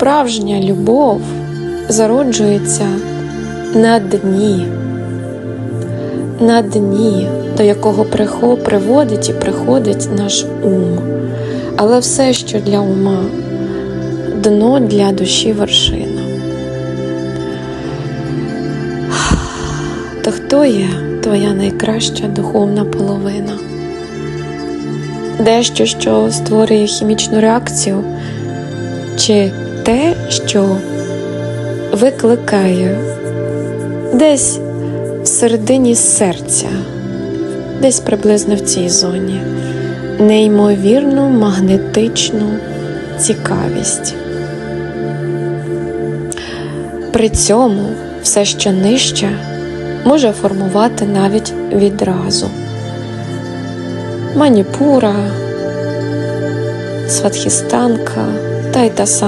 справжня любов зароджується на дні, на дні, до якого приводить і приходить наш ум. Але все, що для ума, дно для душі вершина. То хто є твоя найкраща духовна половина? Дещо, що створює хімічну реакцію, чи те, що викликає десь всередині серця, десь приблизно в цій зоні, неймовірну магнетичну цікавість. При цьому все, що нижче, може формувати навіть відразу. Маніпура, сватхістанка та й та сама